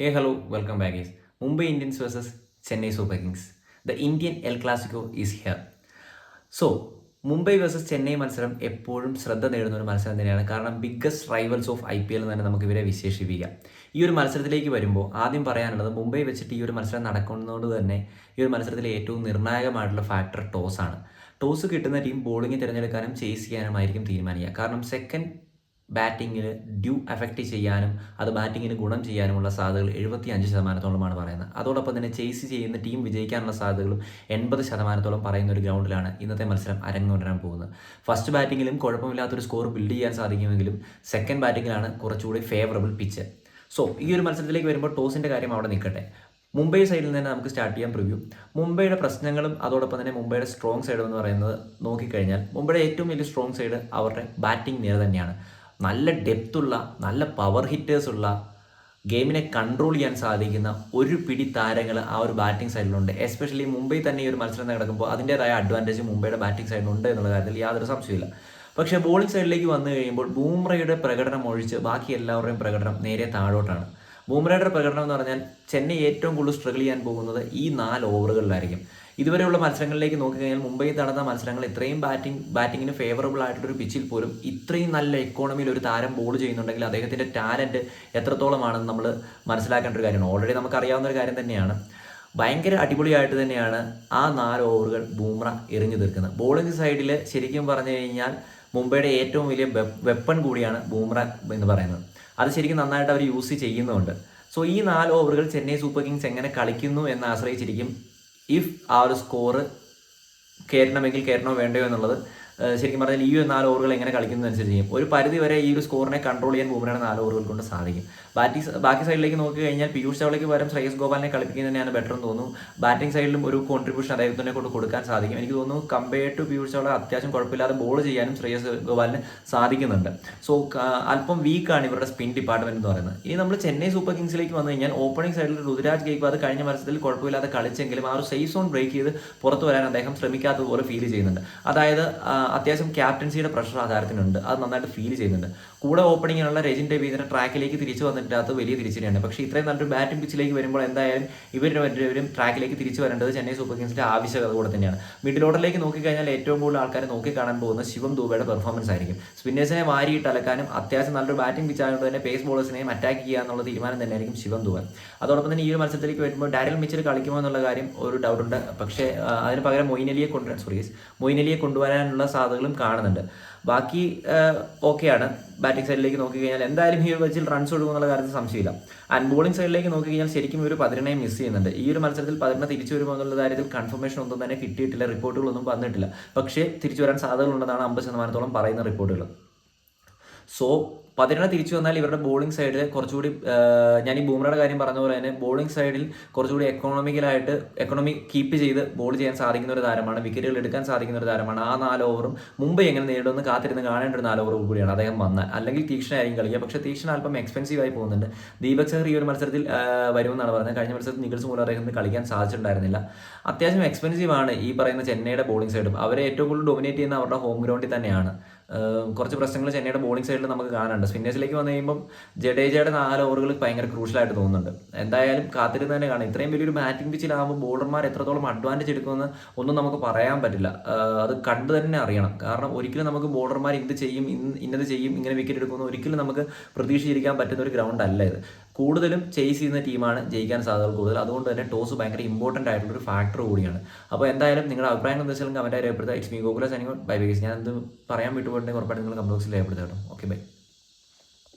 Hey, hello welcome back, guys. Mumbai Indians versus Chennai Super Kings. The Indian El Clasico is here. So Mumbai versus Chennai മത്സരം എപ്പോഴും ശ്രദ്ധ നേടുന്ന ഒരു മത്സരം തന്നെയാണ് കാരണം biggest rivals of I P L തന്നെ നമുക്ക് ഇവരെ വിശേഷിപ്പിക്കാം ഈ ഒരു മത്സരത്തിലേക്ക് വരുമ്പോൾ ആദ്യം പറയാനുള്ളത് മുംബൈ വെച്ചിട്ട് ഈ ഒരു മത്സരം നടക്കുന്നതുകൊണ്ട് തന്നെ ഈ ഒരു മത്സരത്തിലെ ഏറ്റവും നിർണായകമായിട്ടുള്ള ഫാക്ടർ ടോസ് ആണ് ടോസ് കിട്ടുന്ന ടീം ബോളിംഗ് തിരഞ്ഞെടുക്കാനും ചേസ് ചെയ്യാനുമായിരിക്കും തീരുമാനിക്കുക കാരണം സെക്കൻഡ് ബാറ്റിങ്ങിൽ ഡ്യൂ എഫക്റ്റ് ചെയ്യാനും അത് ബാറ്റിങ്ങിന് ഗുണം ചെയ്യാനുമുള്ള സാധ്യതകൾ എഴുപത്തി അഞ്ച് ശതമാനത്തോളമാണ് പറയുന്നത്. അതോടൊപ്പം തന്നെ ചേസ് ചെയ്യുന്ന ടീം വിജയിക്കാനുള്ള സാധ്യതകളും എൺപത് ശതമാനത്തോളം പറയുന്ന ഒരു ഗ്രൗണ്ടിലാണ് ഇന്നത്തെ മത്സരം അരങ്ങേറാൻ പോകുന്നത്. ഫസ്റ്റ് ബാറ്റിങ്ങിലും കുഴപ്പമില്ലാത്തൊരു സ്കോർ ബിൽഡ് ചെയ്യാൻ സാധിക്കുമെങ്കിലും സെക്കൻഡ് ബാറ്റിങ്ങിലാണ് കുറച്ചുകൂടി ഫേവറബിൾ പിച്ച്. സോ ഈ ഒരു മത്സരത്തിലേക്ക് വരുമ്പോൾ ടോസിന്റെ കാര്യം അവിടെ നിൽക്കട്ടെ. മുംബൈ സൈഡിൽ തന്നെ നമുക്ക് സ്റ്റാർട്ട് ചെയ്യാൻ പ്രിവ്യൂ. മുംബൈയുടെ പ്രശ്നങ്ങളും അതോടൊപ്പം തന്നെ മുംബൈയുടെ സ്ട്രോങ് സൈഡ് എന്ന് പറയുന്നത് നോക്കിക്കഴിഞ്ഞാൽ മുംബൈയുടെ ഏറ്റവും വലിയ സ്ട്രോങ് സൈഡ് അവരുടെ ബാറ്റിംഗ് നിര തന്നെയാണ്. നല്ല ഡെപ്തുള്ള നല്ല പവർ ഹിറ്റേഴ്സുള്ള ഗെയിമിനെ കൺട്രോൾ ചെയ്യാൻ സാധിക്കുന്ന ഒരു പിടി താരങ്ങൾ ആ ഒരു ബാറ്റിംഗ് സൈഡിലുണ്ട് എസ്പെഷ്യലി മുംബൈ തന്നെ ഈ ഒരു മത്സരം നടക്കുമ്പോൾ അതിന്റെതായ അഡ്വാന്റേജ് മുംബൈയുടെ ബാറ്റിംഗ് സൈഡിലുണ്ട് എന്നുള്ള കാര്യത്തിൽ യാതൊരു സംശയമില്ല പക്ഷേ ബോളിംഗ് സൈഡിലേക്ക് വന്നു കഴിയുമ്പോൾ ബൂംറയുടെ പ്രകടനം ഒഴിച്ച് ബാക്കി എല്ലാവരുടെയും പ്രകടനം നേരെ താഴോട്ടാണ്. ബൂംറയുടെ പ്രകടനം എന്ന് പറഞ്ഞാൽ ചെന്നൈ ഏറ്റവും കൂടുതൽ സ്ട്രഗിൾ ചെയ്യാൻ പോകുന്നത് ഈ നാല് ഓവറുകളിലായിരിക്കും ഇതുവരെയുള്ള മത്സരങ്ങളിലേക്ക് നോക്കിക്കഴിഞ്ഞാൽ മുംബൈ നടന്ന മത്സരങ്ങൾ ഇത്രയും ബാറ്റിംഗ് ബാറ്റിങ്ങിന് ഫേവറബിൾ ആയിട്ടുള്ളൊരു പിച്ചിൽ പോലും ഇത്രയും നല്ല എക്കോണമിയിൽ ഒരു താരം ബോൾ ചെയ്യുന്നുണ്ടെങ്കിൽ അദ്ദേഹത്തിന്റെ ടാലന്റ് എത്രത്തോളമാണെന്ന് നമ്മൾ മനസ്സിലാക്കേണ്ട ഒരു കാര്യമാണ്. ഓൾറെഡി നമുക്കറിയാവുന്ന ഒരു കാര്യം തന്നെയാണ്. ഭയങ്കര അടിപൊളിയായിട്ട് തന്നെയാണ് ആ നാല് ഓവറുകൾ ബൂമ്ര എറിഞ്ഞു തീർക്കുന്നത്. ബോളിംഗ് സൈഡിൽ ശരിക്കും പറഞ്ഞു കഴിഞ്ഞാൽ മുംബൈയുടെ ഏറ്റവും വലിയ വെപ്പൺ കൂടിയാണ് ബൂമ്ര എന്ന് പറയുന്നത്. അത് ശരിക്കും നന്നായിട്ട് അവർ യൂസ് ചെയ്യുന്നുണ്ട്. സോ ഈ നാല് ഓവറുകൾ ചെന്നൈ സൂപ്പർ കിങ്സ് എങ്ങനെ കളിക്കുന്നു എന്ന് ആശ്രയിച്ചിരിക്കും ഇഫ് ആ ഒരു സ്കോറ് കയറണമെങ്കിൽ കയറണോ വേണ്ടയോ എന്നുള്ളത് ശരിക്കും പറഞ്ഞാൽ ഈ ഒരു നാല് ഓവറുകൾ എങ്ങനെ കളിക്കുന്നതനുസരിച്ച് ചെയ്യും. ഒരു പരിധി വരെ ഈ ഒരു സ്കോറിനെ കൺട്രോൾ ചെയ്യാൻ ബുമ്രയുടെ നാല് ഓവറുകൾ കൊണ്ട് സാധിക്കും. ബാറ്റിംഗ് ബാക്കി സൈഡിലേക്ക് നോക്കി കഴിഞ്ഞാൽ പീയൂഷ് ചവളയ്ക്ക് പകരം ശ്രേയസ് ഗോപാലിനെ കളിപ്പിക്കുന്നത് തന്നെയാണ് ബെറ്റർ എന്ന് തോന്നുന്നു. ബാറ്റിംഗ് സൈഡിലും ഒരു കോൺട്രിബ്യൂഷൻ അദ്ദേഹത്തിനെ കൊണ്ട് കൊടുക്കാൻ സാധിക്കും. എനിക്ക് തോന്നുന്നു കമ്പയർ ടു പീയൂഷ് ചവള അത്യാവശ്യം കുഴപ്പമില്ലാതെ ബോൾ ചെയ്യാനും ശ്രേയസ് ഗോപാലിന് സാധിക്കുന്നുണ്ട്. സോ അല്പം വീക്കാണ് ഇവരുടെ സ്പിൻ ഡിപ്പാർട്ട്മെന്റ് എന്ന് പറയുന്നത്. ഇനി നമ്മൾ ചെന്നൈ സൂപ്പർ കിങ്സിലേക്ക് വന്നു കഴിഞ്ഞാൽ ഓപ്പണിംഗ് സൈഡിൽ ഋതുരാജ് ഗെയ്ക്വാദ് കഴിഞ്ഞ മത്സരത്തിൽ കുഴപ്പമില്ലാതെ കളിച്ചെങ്കിലും ആ ഒരു സേഫ് സോൺ ബ്രേക്ക് ചെയ്ത് പുറത്തു വരാൻ അദ്ദേഹം ശ്രമിക്കാത്തതുപോലെ ഫീൽ ചെയ്യുന്നുണ്ട്. അതായത് അത്യാവശ്യം ക്യാപ്റ്റൻസിയുടെ പ്രഷർ ആ അത് നന്നായിട്ട് ഫീൽ ചെയ്യുന്നുണ്ട്. കൂടെ ഓപ്പണിങ്ങിനുള്ള രജിൻ രവീന്ദ്രൻ ട്രാക്കിലേക്ക് തിരിച്ചു വന്നിട്ട് വലിയ തിരിച്ചടിയാണ്. പക്ഷേ ഇത്രയും നല്ലൊരു ബാറ്റിംഗ് പിച്ചിലേക്ക് വരുമ്പോൾ എന്തായാലും ഇവരുടെ മറ്റൊരു ട്രാക്കിലേക്ക് തിരിച്ചു വരേണ്ടത് ചെന്നൈ സൂപ്പർ കിങ്സിന്റെ ആവശ്യകത കൂടെ തന്നെയാണ്. മിഡിൽ ഓർഡറിലേക്ക് നോക്കിക്കഴിഞ്ഞാൽ ഏറ്റവും കൂടുതൽ ആൾക്കാർ നോക്കി കാണാൻ പോകുന്ന ശിവം ദൂബയുടെ പെർഫോമൻസ് ആയിരിക്കും. സ്പിന്നേഴ്സിനെ വാരിയിട്ട് അലക്കാനും അത്യാവശ്യം നല്ലൊരു ബാറ്റിംഗ് പിച്ച് ആയതുകൊണ്ട് തന്നെ പേസ് ബോളേഴ്സിനെയും അറ്റാക്ക് ചെയ്യുക എന്നുള്ള തീരുമാനം തന്നെയായിരിക്കും ശിവം ദൂബൻ അതോടൊപ്പം തന്നെ ഈ ഒരു മത്സരത്തിലേക്ക് വരുമ്പോൾ ഡാരിൽ മിച്ചൽ കളിക്കുമോ എന്നുള്ള കാര്യം ഒരു ഡൗട്ടുണ്ട് പക്ഷേ അതിന് പകരം മൊയിനലിയെ കൊണ്ടുവരാൻ സോറി മൊയിനലിയെ കൊണ്ടുവരാനുള്ള സാധ്യതകളും കാണുന്നുണ്ട്. ബാക്കി ഓക്കെയാണ്. ബാറ്റിംഗ് സൈഡിലേക്ക് നോക്കി കഴിഞ്ഞാൽ എന്തായാലും ഈ ഒരു വെച്ചിൽ റൺസ് ഒഴുകുന്നുള്ള കാര്യത്തിൽ സംശയമില്ല. ആൻഡ് ബോളിംഗ് സൈഡിലേക്ക് നോക്കി കഴിഞ്ഞാൽ ശരിക്കും ഒരു പതിനെണ്ണെ മിസ് ചെയ്യുന്നുണ്ട്. ഈ ഒരു മത്സരത്തിൽ പതിനെണ്ണ തിരിച്ചു വരുമോ എന്നുള്ള കാര്യത്തിൽ കൺഫർമേഷൻ ഒന്നും തന്നെ കിട്ടിയിട്ടില്ല. റിപ്പോർട്ടുകളൊന്നും വന്നിട്ടില്ല. പക്ഷേ തിരിച്ചു വരാൻ സാധ്യതകളുണ്ടെന്നാണ് അമ്പത് ശതമാനത്തോളം പറയുന്ന റിപ്പോർട്ടുകൾ സോ പതിനെണ്ണ തിരിച്ചു വന്നാൽ ഇവരുടെ ബോളിംഗ് സൈഡിൽ കുറച്ചുകൂടി ഞാൻ ഈ ബൂമറയുടെ കാര്യം പറഞ്ഞ പോലെ തന്നെ ബോളിംഗ് സൈഡിൽ കുറച്ചുകൂടി എക്കണോമിക്കലായിട്ട് എക്കണോമി കീപ്പ് ചെയ്ത് ബോൾ ചെയ്യാൻ സാധിക്കുന്ന ഒരു താരമാണ് വിക്കറ്റുകൾ എടുക്കാൻ സാധിക്കുന്ന ഒരു താരമാണ്. ആ നാല് ഓവറും മുമ്പ് എങ്ങനെ നേരിടുമെന്ന് കാത്തിരുന്ന് കാണേണ്ട ഒരു നാല് ഓവർ കൂടിയാണ് അദ്ദേഹം വന്നാൽ അല്ലെങ്കിൽ തീക്ഷണായിരിക്കും കളിക്കുക. പക്ഷേ തീക്ഷണ അല്പം എക്സ്പെൻസീവ് ആയി പോകുന്നുണ്ട്. ദീപക് സഹർ ഈ ഒരു മത്സരത്തിൽ വരുമെന്നാണ് പറയുന്നത് കഴിഞ്ഞ മത്സരത്തിൽ നിഗൾസ് മൂലം അദ്ദേഹത്തിന് കളിക്കാൻ സാധിച്ചിട്ടുണ്ടായിരുന്നില്ല. അത്യാവശ്യം എക്സ്പെൻസീവ് ആണ് ഈ പറയുന്ന ചെന്നൈയുടെ ബോളിംഗ് സൈഡും അവരെ ഏറ്റവും കൂടുതൽ ഡൊമിനേറ്റ് ചെയ്യുന്ന അവരുടെ ഹോം ഗ്രൗണ്ടിൽ തന്നെയാണ്. കുറച്ച് പ്രശ്നങ്ങൾ ചെന്നൈയുടെ ബോളിംഗ് സൈഡിൽ നമുക്ക് കാണാനുണ്ട്. സ്പിന്നേഴ്സിലേക്ക് വന്നു കഴിയുമ്പോൾ ജഡേജയുടെ നാല് ഓവറുകൾ ഭയങ്കര ക്രൂഷ്യലായിട്ട് തോന്നുന്നുണ്ട്. എന്തായാലും കാത്തിരുന്ന് തന്നെ കാണാം. ഇത്രയും വലിയൊരു ബാറ്റിംഗ് പിച്ചിലാകുമ്പോൾ ബോളർമാർ എത്രത്തോളം അഡ്വാന്റേജ് എടുക്കുമെന്ന് ഒന്നും നമുക്ക് പറയാൻ പറ്റില്ല. അത് കണ്ടു തന്നെ അറിയണം. കാരണം ഒരിക്കലും നമുക്ക് ബോളർമാർ ഇത് ചെയ്യും ഇന്നത് ചെയ്യും ഇങ്ങനെ വിക്കറ്റ് എടുക്കുമെന്ന് ഒരിക്കലും നമുക്ക് പ്രതീക്ഷിച്ചിരിക്കാൻ പറ്റുന്ന ഒരു ഗ്രൗണ്ട് അല്ല ഇത്. കൂടുതലും ചേസ് ചെയ്യുന്ന ടീമാണ് ജയിക്കാൻ സാധ്യത കൂടുതൽ. അതുകൊണ്ട് തന്നെ ടോസ് ഭയങ്കര ഇമ്പോർട്ടന്റ് ആയിട്ടുള്ള ഒരു ഫാക്ടർ കൂടിയാണ്. അപ്പോൾ എന്തായാലും നിങ്ങളുടെ അഭിപ്രായങ്ങൾ വെച്ചാൽ കമന്റായി രേഖപ്പെടുത്തുക. It's me Gokul out bye bye ഞാൻ എന്ത് പറയാൻ വിട്ടുപോയിട്ടുണ്ടെങ്കിൽ ഉറപ്പായിട്ട് നിങ്ങൾ കമന്റ് ബോക്സിൽ രേഖപ്പെടുത്തുക കേട്ടോ. Okay bye